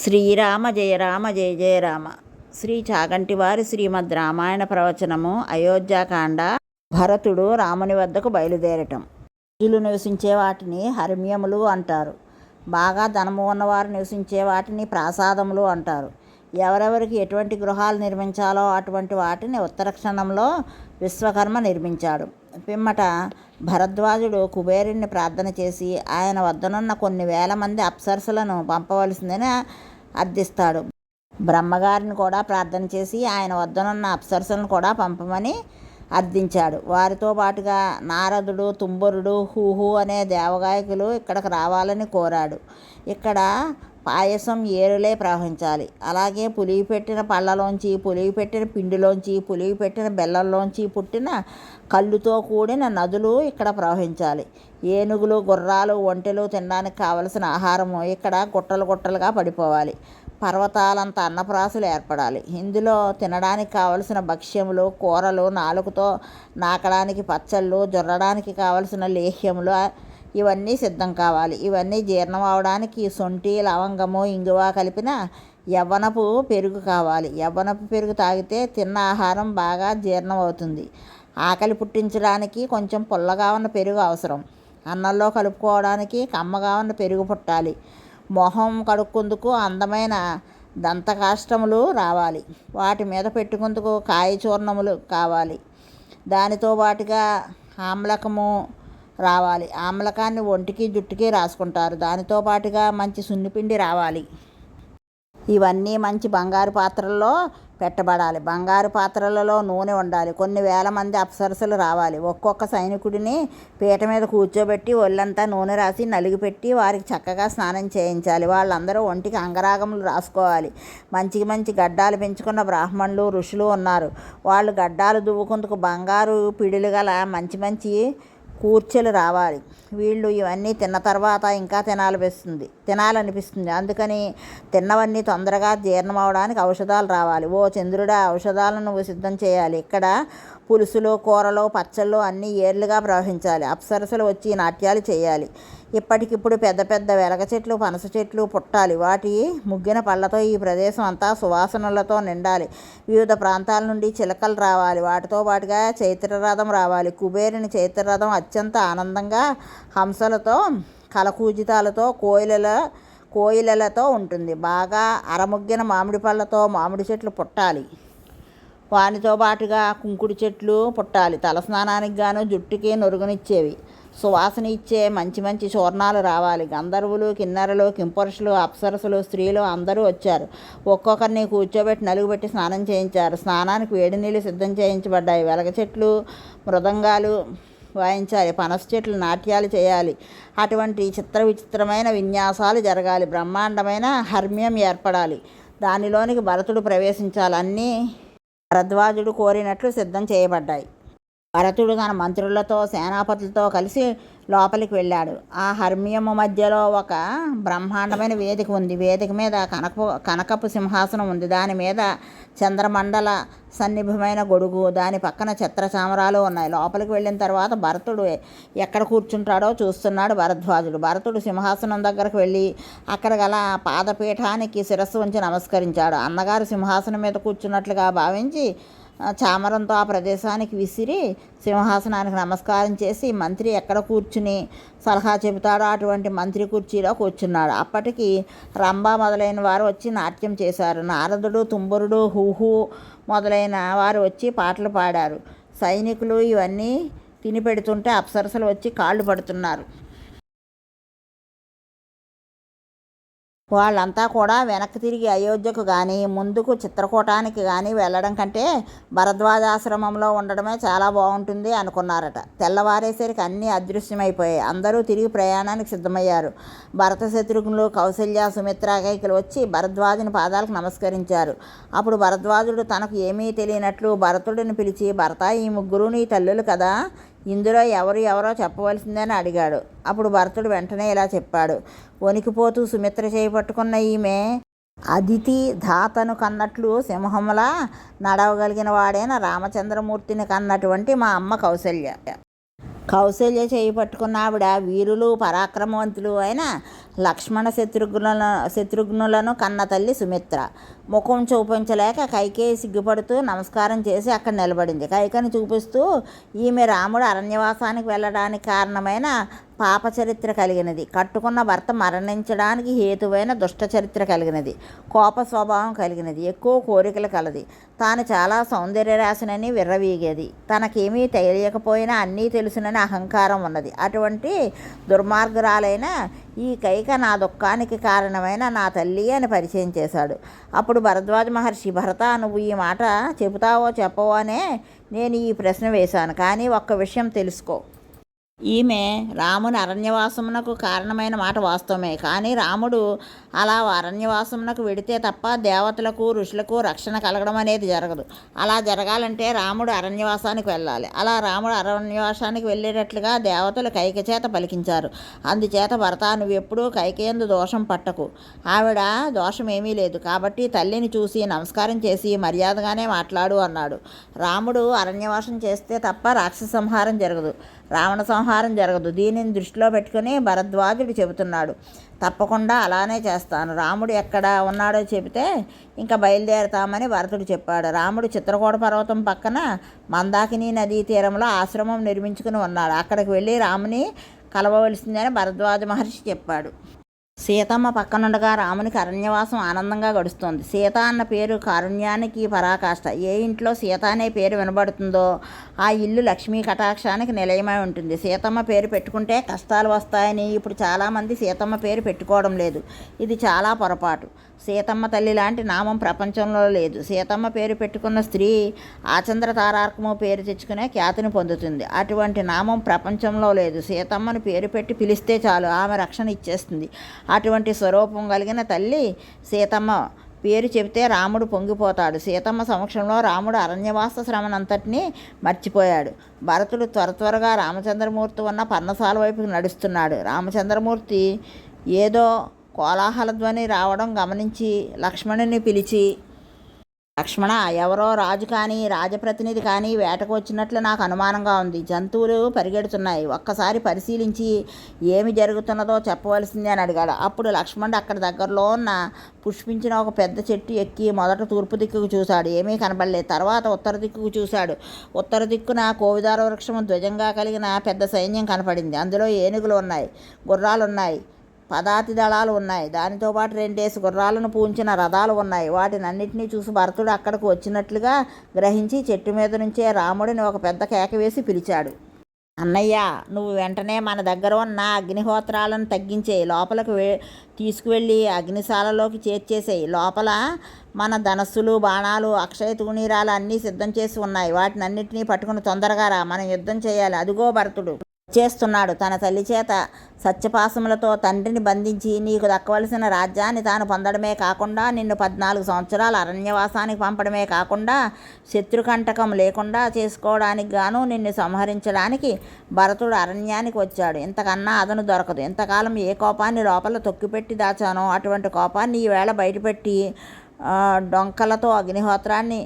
శ్రీరామ జయ రామ జయ జయ రామ. శ్రీ చాగంటి వారి శ్రీమద్ రామాయణ ప్రవచనము అయోధ్యాకాండ భరతుడు రాముని వద్దకు బయలుదేరటం. ఇల్లు నివసించే వాటిని హర్మ్యములు అంటారు. బాగా ధనము ఉన్నవారు నివసించే వాటిని ప్రాసాదములు అంటారు. ఎవరెవరికి ఎటువంటి గృహాలు నిర్మించాలో అటువంటి వాటిని ఉత్తర క్షణంలో విశ్వకర్మ నిర్మించాడు. పిమ్మట భరద్వాజుడు కుబేరుణ్ణి ప్రార్థన చేసి ఆయన వద్దనున్న కొన్ని వేల మంది అప్సరసులను పంపవలసిందని అర్థిస్తాడు. బ్రహ్మగారిని కూడా ప్రార్థన చేసి ఆయన వద్దనున్న అప్సరసులను కూడా పంపమని అర్థించాడు. వారితో పాటుగా నారదుడు తుంబురుడు హూహు అనే దేవగాయకులు ఇక్కడికి రావాలని కోరాడు. ఇక్కడ పాయసం ఏరులే ప్రవహించాలి. అలాగే పులివి పెట్టిన పళ్ళలోంచి పులివి పెట్టిన పిండిలోంచి పులివి పెట్టిన బెల్లంలోంచి పుట్టిన కళ్ళుతో కూడిన నదులు ఇక్కడ ప్రవహించాలి. ఏనుగులు గుర్రాలు ఒంటెలు తినడానికి కావలసిన ఆహారము ఇక్కడ గుట్టలు గుట్టలుగా పడిపోవాలి. పర్వతాలంత అన్నప్రాసులు ఏర్పడాలి. ఇందులో తినడానికి కావలసిన భక్ష్యములు కూరలు నాలుగుతో నాకడానికి పచ్చళ్ళు జొర్రడానికి కావలసిన లేహ్యములు ఇవన్నీ సిద్ధం కావాలి. ఇవన్నీ జీర్ణం అవడానికి సొంటి లవంగము ఇంగువ కలిపిన యవ్వనపు పెరుగు కావాలి. యవ్వనపు పెరుగు తాగితే తిన్న ఆహారం బాగా జీర్ణం అవుతుంది. ఆకలి పుట్టించడానికి కొంచెం పుల్లగా ఉన్న పెరుగు అవసరం. అన్నంలో కలుపుకోవడానికి కమ్మగా ఉన్న పెరుగు పుట్టాలి. మొహం కడుక్కుందుకు అందమైన దంతకాష్టములు రావాలి. వాటి మీద పెట్టుకుందుకు కాయ చూర్ణములు కావాలి. దానితో పాటుగా ఆమ్లకము రావాలి. ఆమ్లకాన్ని ఒంటికి జుట్టుకి రాసుకుంటారు. దానితో పాటుగా మంచి సున్నిపిండి రావాలి. ఇవన్నీ మంచి బంగారు పాత్రల్లో పెట్టబడాలి. బంగారు పాత్రలలో నూనె ఉండాలి. కొన్ని వేల మంది అప్సరసలు రావాలి. ఒక్కొక్క సైనికుడిని పీట మీద కూర్చోబెట్టి ఒళ్ళంతా నూనె రాసి నలిగిపెట్టి వారికి చక్కగా స్నానం చేయించాలి. వాళ్ళందరూ ఒంటికి అంగరాగములు రాసుకోవాలి. మంచి మంచి గడ్డాలు పెంచుకున్న బ్రాహ్మణులు ఋషులు ఉన్నారు. వాళ్ళు గడ్డాలు దువ్వుకుందుకు బంగారు పిడులు గల మంచి మంచి కూర్చెలు రావాలి. వీళ్ళు ఇవన్నీ తిన్న తర్వాత ఇంకా తినాలనిపిస్తుంది. తినాలనిపిస్తుంది. అందుకని తిన్నవన్నీ తొందరగా జీర్ణం అవడానికి ఔషధాలు రావాలి. ఓ చంద్రుడా ఔషధాలను నువ్వు సిద్ధం చేయాలి. ఇక్కడ పులుసులు కూరలు పచ్చళ్ళు అన్నీ ఏర్లుగా ప్రవహించాలి. అప్సరసలు వచ్చి నాట్యాలు చేయాలి. ఇప్పటికిప్పుడు పెద్ద పెద్ద వెలగ చెట్లు పనస చెట్లు పుట్టాలి. వాటి ముగ్గిన పళ్ళతో ఈ ప్రదేశం అంతా సువాసనలతో నిండాలి. వివిధ ప్రాంతాల నుండి చిలకలు రావాలి. వాటితో పాటుగా చైత్రరథం రావాలి. కుబేరుని చైత్రరథం అత్యంత ఆనందంగా హంసలతో కలకూజితాలతో కోయిలల కోయిలలతో ఉంటుంది. బాగా అరముగ్గిన మామిడి పళ్ళతో మామిడి చెట్లు పుట్టాలి. వానితో పాటుగా కుంకుడు చెట్లు పుట్టాలి. తలస్నానానికి గాను జుట్టుకి నొరుగునిచ్చేవి. సువాసన ఇచ్చే మంచి మంచి చూర్ణాలు రావాలి. గంధర్వులు కిన్నెరలు కింపురుషులు అప్సరసులు స్త్రీలు అందరూ వచ్చారు. ఒక్కొక్కరిని కూర్చోబెట్టి నలుగుబెట్టి స్నానం చేయించారు. స్నానానికి వేడి నీళ్ళు సిద్ధం చేయించబడ్డాయి. వెలగ చెట్లు మృదంగాలు వాయించాలి. పనస చెట్లు నాట్యాలు చేయాలి. అటువంటి చిత్ర విచిత్రమైన విన్యాసాలు జరగాలి. బ్రహ్మాండమైన హర్మ్యం ఏర్పడాలి. దానిలోనికి భరతుడు ప్రవేశించాలి. అన్నీ భరద్వాజుడు కోరినట్లు సిద్ధం చేయబడ్డాయి. భరతుడు తన మంత్రులతో సేనాపతులతో కలిసి లోపలికి వెళ్ళాడు. ఆ హర్మియము మధ్యలో ఒక బ్రహ్మాండమైన వేదిక ఉంది. వేదిక మీద కనకపు కనకపు సింహాసనం ఉంది. దాని మీద చంద్రమండల సన్నిభమైన గొడుగు దాని పక్కన ఛత్రచామరాలు ఉన్నాయి. లోపలికి వెళ్ళిన తర్వాత భరతుడు ఎక్కడ కూర్చుంటాడో చూస్తున్నాడు భరద్వాజుడు. భరతుడు సింహాసనం దగ్గరకు వెళ్ళి అక్కడ గల పాదపీఠానికి శిరస్సు ఉంచి నమస్కరించాడు. అన్నగారు సింహాసనం మీద కూర్చున్నట్లుగా భావించి చామరంతో ఆ ప్రదేశానికి విసిరి సింహాసనానికి నమస్కారం చేసి మంత్రి ఎక్కడ కూర్చుని సలహా చెబుతాడో అటువంటి మంత్రి కుర్చీలో కూర్చున్నాడు. అప్పటికి రంభ మొదలైన వారు వచ్చి నాట్యం చేశారు. నారదుడు తుంబురుడు హూహు మొదలైన వారు వచ్చి పాటలు పాడారు. సైనికులు ఇవన్నీ తిని పెడుతుంటే అప్సరసలు వచ్చి కాళ్ళు పడుతున్నారు. వాళ్ళంతా కూడా వెనక్కి తిరిగి అయోధ్యకు కానీ ముందుకు చిత్రకూటానికి కానీ వెళ్ళడం కంటే భరద్వాజాశ్రమంలో ఉండడమే చాలా బాగుంటుంది అనుకున్నారట. తెల్లవారేసరికి అన్నీ అదృశ్యమైపోయాయి. అందరూ తిరిగి ప్రయాణానికి సిద్ధమయ్యారు. భరత శత్రుఘ్నులు కౌశల్య సుమిత్రాకైకులు వచ్చి భరద్వాజుని పాదాలకు నమస్కరించారు. అప్పుడు భరద్వాజుడు తనకు ఏమీ తెలియనట్లు భరతుడిని పిలిచి భరత ఈ ముగ్గురు నీ తల్లులు కదా? ఇందులో ఎవరు ఎవరో చెప్పవలసిందని అడిగాడు. అప్పుడు భరతుడు వెంటనే ఇలా చెప్పాడు. వణికిపోతూ సుమిత్ర చేపట్టుకున్న ఈమె అదితి ధాతను కన్నట్లు సింహంలా నడవగలిగిన వాడైన రామచంద్రమూర్తిని కన్నటువంటి మా అమ్మ కౌశల్య. కౌశల్య చేయి పట్టుకున్న ఆవిడ వీరులు పరాక్రమవంతులు అయిన లక్ష్మణ శత్రుఘ్నుల శత్రుఘ్నులను కన్న తల్లి సుమిత్ర. ముఖం చూపించలేక కైకేయి సిగ్గుపడుతూ నమస్కారం చేసి అక్కడ నిలబడింది. కైకని చూపిస్తూ ఈమె రాముడు అరణ్యవాసానికి వెళ్ళడానికి కారణమైన పాప చరిత్ర కలిగినది. కట్టుకున్న భర్త మరణించడానికి హేతువైన దుష్ట చరిత్ర కలిగినది. కోప స్వభావం కలిగినది. ఎక్కువ కోరికలు కలది. తాను చాలా సౌందర్యరాశినని విర్రవీగేది. తనకేమీ తెలియకపోయినా అన్నీ తెలుసునని అహంకారం ఉన్నది. అటువంటి దుర్మార్గురాలైన ఈ కైక నా దుఃఖానికి కారణమైన నా తల్లి అని పరిచయం చేశాడు. అప్పుడు భరద్వాజ మహర్షి భరత నువ్వు ఈ మాట చెబుతావో చెప్పవో అనే నేను ఈ ప్రశ్న వేశాను. కానీ ఒక్క విషయం తెలుసుకో. ఈమె రాముని అరణ్యవాసమునకు కారణమైన మాట వాస్తవమే. కానీ రాముడు అలా అరణ్యవాసమునకు వెడితే తప్ప దేవతలకు ఋషులకు రక్షణ కలగడం అనేది జరగదు. అలా జరగాలంటే రాముడు అరణ్యవాసానికి వెళ్ళాలి. అలా రాముడు అరణ్యవాసానికి వెళ్ళేటట్లుగా దేవతలు కైక చేత పలికించారు. అందుచేత భర్త నువ్వు ఎప్పుడూ కైకేందు దోషం పట్టకు. ఆవిడ దోషం ఏమీ లేదు. కాబట్టి తల్లిని చూసి నమస్కారం చేసి మర్యాదగానే మాట్లాడు అన్నాడు. రాముడు అరణ్యవాసం చేస్తే తప్ప రాక్షస సంహారం జరగదు. రావణ సంహారం జరగదు. దీనిని దృష్టిలో పెట్టుకుని భరద్వాజుడు చెబుతున్నాడు. తప్పకుండా అలానే చేస్తాను. రాముడు ఎక్కడ ఉన్నాడో చెబితే ఇంకా బయలుదేరతామని భరతుడు చెప్పాడు. రాముడు చిత్రకూట పర్వతం పక్కన మందాకిని నదీ తీరంలో ఆశ్రమం నిర్మించుకుని ఉన్నాడు. అక్కడికి వెళ్ళి రాముని కలవవలసిందని భరద్వాజ మహర్షి చెప్పాడు. సీతమ్మ పక్కనుండగా రామునికి అరణ్యవాసం ఆనందంగా గడుస్తోంది. సీత అన్న పేరు కారుణ్యానికి పరాకాష్ట. ఏ ఇంట్లో సీత అనే పేరు వినబడుతుందో ఆ ఇల్లు లక్ష్మీ కటాక్షానికి నిలయమై ఉంటుంది. సీతమ్మ పేరు పెట్టుకుంటే కష్టాలు వస్తాయని ఇప్పుడు చాలామంది సీతమ్మ పేరు పెట్టుకోవడం లేదు. ఇది చాలా పొరపాటు. సీతమ్మ తల్లి లాంటి నామం ప్రపంచంలో లేదు. సీతమ్మ పేరు పెట్టుకున్న స్త్రీ ఆచంద్ర తారార్కము పేరు తెచ్చుకునే ఖ్యాతిని పొందుతుంది. అటువంటి నామం ప్రపంచంలో లేదు. సీతమ్మను పేరు పెట్టి పిలిస్తే చాలు. ఆమె రక్షణ ఇచ్చేస్తుంది. అటువంటి స్వరూపం కలిగిన తల్లి సీతమ్మ పేరు చెబితే రాముడు పొంగిపోతాడు. సీతమ్మ సమక్షంలో రాముడు అరణ్యవాస శ్రమనంతటినీ మర్చిపోయాడు. భరతుడు త్వర త్వరగా రామచంద్రమూర్తి ఉన్న పర్ణశాల వైపుకి నడుస్తున్నాడు. రామచంద్రమూర్తి ఏదో కోలాహల ధ్వని రావడం గమనించి లక్ష్మణుని పిలిచి లక్ష్మణ ఎవరో రాజు కానీ రాజప్రతినిధి కానీ వేటకు వచ్చినట్లు నాకు అనుమానంగా ఉంది. జంతువులు పరిగెడుతున్నాయి. ఒక్కసారి పరిశీలించి ఏమి జరుగుతున్నదో చెప్పవలసింది అని అడిగాడు. అప్పుడు లక్ష్మణుడు అక్కడ దగ్గరలో ఉన్న పుష్పించిన ఒక పెద్ద చెట్టు ఎక్కి మొదట తూర్పు దిక్కుకు చూశాడు. ఏమీ కనబడలేదు. తర్వాత ఉత్తర దిక్కుకు చూశాడు. ఉత్తర దిక్కున కోవిదార వృక్షం ధ్వజంగా కలిగిన పెద్ద సైన్యం కనపడింది. అందులో ఏనుగులు ఉన్నాయి గుర్రాలు ఉన్నాయి. పదాతి దళాలు ఉన్నాయి. దానితో పాటు రెండేసి గుర్రాలను పూంచిన రథాలు ఉన్నాయి. వాటిని అన్నింటినీ చూసి భరతుడు అక్కడికి వచ్చినట్లుగా గ్రహించి చెట్టు మీద నుంచే రాముడిని ఒక పెద్ద కేక వేసి పిలిచాడు. అన్నయ్య నువ్వు వెంటనే మన దగ్గర ఉన్న అగ్నిహోత్రాలను తగ్గించేయి లోపలికి వే తీసుకువెళ్ళి అగ్నిశాలలోకి చేర్చేసేయి. లోపల మన ధనస్సులు బాణాలు అక్షయ తూణీరాలు అన్నీ సిద్ధం చేసి ఉన్నాయి. వాటిని అన్నింటినీ పట్టుకుని తొందరగా రా. మనం యుద్ధం చేయాలి. అదిగో భరతుడు. చేస్తున్నాడు. తన తల్లి చేత సత్యపాసములతో తండ్రిని బంధించి నీకు దక్కవలసిన రాజ్యాన్ని తాను పొందడమే కాకుండా నిన్ను పద్నాలుగు సంవత్సరాలు అరణ్యవాసానికి పంపడమే కాకుండా శత్రుకంటకం లేకుండా చేసుకోవడానికి గాను నిన్ను సంహరించడానికి భరతుడు అరణ్యానికి వచ్చాడు. ఇంతకన్నా అదను దొరకదు. ఇంతకాలం ఏ కోపాన్ని లోపల తొక్కిపెట్టి దాచానో అటువంటి కోపాన్ని ఈవేళ బయటపెట్టి డొంకలతో అగ్నిహోత్రాన్ని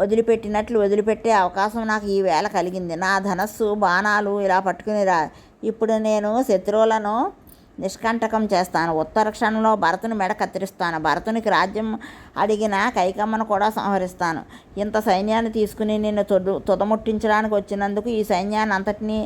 వదిలిపెట్టినట్లు వదిలిపెట్టే అవకాశం నాకు ఈ వేళ కలిగింది. నా ధనస్సు బాణాలు ఇలా పట్టుకునిరా. ఇప్పుడు నేను శత్రువులను నిష్కంటకం చేస్తాను. ఉత్తర క్షణంలో భరతుని మెడ కత్తిరిస్తాను. భరతునికి రాజ్యం అడిగిన కైకమ్మను కూడా సంహరిస్తాను. ఇంత సైన్యాన్ని తీసుకుని నిన్ను తొడు తుదముట్టించడానికి వచ్చినందుకు ఈ సైన్యాన్ని అంతటినీ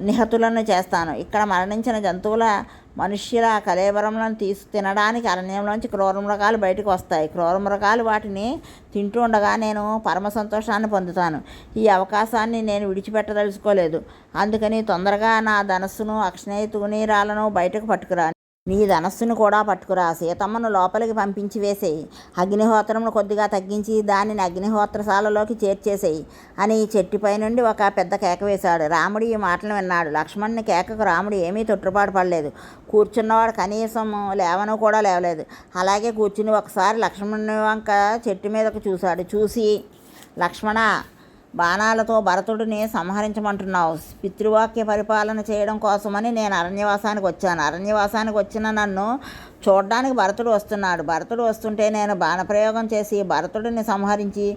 నిహతులను చేస్తాను. ఇక్కడ మరణించిన జంతువుల మనుష్యుల కలేబరంలను తీసి తినడానికి అరణ్యంలోంచి క్రూర మృగాలు బయటకు వస్తాయి. క్రూర మృగాలు వాటిని తింటూ ఉండగా నేను పరమ సంతోషాన్ని పొందుతాను. ఈ అవకాశాన్ని నేను విడిచిపెట్టదలుచుకోలేదు. అందుకని తొందరగా నా ధనస్సును అక్షనేయ తునీరాలను బయటకు పట్టుకురా. నీ ధనస్సును కూడా పట్టుకురా. సీతమ్మను లోపలికి పంపించి వేసేయి. అగ్నిహోత్రమును కొద్దిగా తగ్గించి దానిని అగ్నిహోత్రశాలలోకి చేర్చేసేయి అని చెట్టుపై నుండి ఒక పెద్ద కేక వేశాడు. రాముడు ఈ మాటలు విన్నాడు. లక్ష్మణుని కేకకు రాముడు ఏమీ తొట్టుపాటు పడలేదు. కూర్చున్నవాడు కనీసం లేవను కూడా లేవలేదు. అలాగే కూర్చుని ఒకసారి లక్ష్మణుని వంక చెట్టు మీదకు చూశాడు. చూసి లక్ష్మణ బాణాలతో భరతుడిని సంహరించమంటున్నావు. పితృవాక్య పరిపాలన చేయడం కోసమని నేను అరణ్యవాసానికి వచ్చాను. అరణ్యవాసానికి వచ్చిన నన్ను చూడడానికి భరతుడు వస్తున్నాడు. భరతుడు వస్తుంటే నేను బాణప్రయోగం చేసి భరతుడిని సంహరించి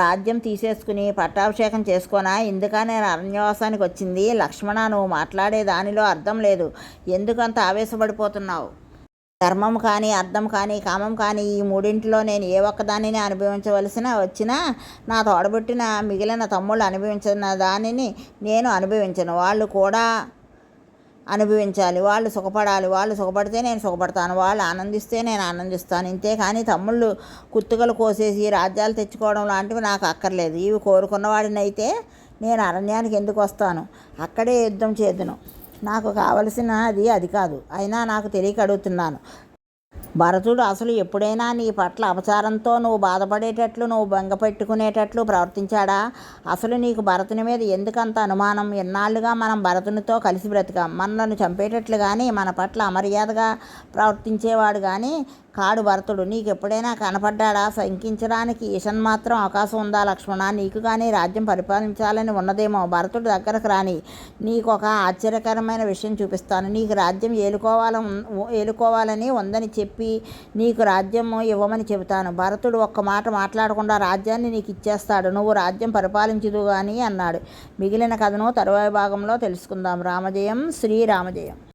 రాజ్యం తీసేసుకుని పట్టాభిషేకం చేసుకోనా? ఇందుక నేను అరణ్యవాసానికి వచ్చింది? లక్ష్మణ నువ్వు మాట్లాడే దానిలో అర్థం లేదు. ఎందుకంత ఆవేశపడిపోతున్నావు? ధర్మం కానీ అర్థం కానీ కామం కానీ ఈ మూడింటిలో నేను ఏ ఒక్కదానిని అనుభవించవలసిన వచ్చినా నా తోడబుట్టిన మిగిలిన తమ్ముళ్ళు అనుభవించిన దానిని నేను అనుభవించను. వాళ్ళు కూడా అనుభవించాలి. వాళ్ళు సుఖపడాలి. వాళ్ళు సుఖపడితే నేను సుఖపడతాను. వాళ్ళు ఆనందిస్తే నేను ఆనందిస్తాను. ఇంతే కానీ తమ్ముళ్ళు కుత్తుకలు కోసేసి రాజ్యాలు తెచ్చుకోవడం లాంటివి నాకు అక్కర్లేదు. ఇవి కోరుకున్నవాడినైతే నేను అరణ్యానికి ఎందుకు వస్తాను? అక్కడే యుద్ధం చేద్దును నాకు కావలసినది అది కాదు. అయినా నాకు తెలియక అడుగుతున్నాను భరతుడు అసలు ఎప్పుడైనా నీ పట్ల అపచారంతో నువ్వు బాధపడేటట్లు నువ్వు బెంగపెట్టుకునేటట్లు ప్రవర్తించాడా? అసలు నీకు భరతుని మీద ఎందుకంత అనుమానం? ఎన్నాళ్ళుగా మనం భరతునితో కలిసి బ్రతికాం? మనలను చంపేటట్లు కానీ మన పట్ల అమర్యాదగా ప్రవర్తించేవాడు కానీ కాడు భరతుడు నీకు ఎప్పుడైనా కనపడ్డాడా? శంకించడానికి ఈషన్ మాత్రం అవకాశం ఉందా లక్ష్మణ? నీకు కానీ రాజ్యం పరిపాలించాలని ఉన్నదేమో. భరతుడు దగ్గరకు రాని నీకు ఒక ఆశ్చర్యకరమైన విషయం చూపిస్తాను. నీకు రాజ్యం ఏలుకోవాలని ఏలుకోవాలని ఉందని చెప్పి నీకు రాజ్యం ఇవ్వమని చెబుతాను. భరతుడు ఒక్క మాట మాట్లాడకుండా రాజ్యాన్ని నీకు ఇచ్చేస్తాడు. నువ్వు రాజ్యం పరిపాలించుదు కానీ అన్నాడు. మిగిలిన కథను తరువాయి భాగంలో తెలుసుకుందాం. రామజయం శ్రీరామజయం.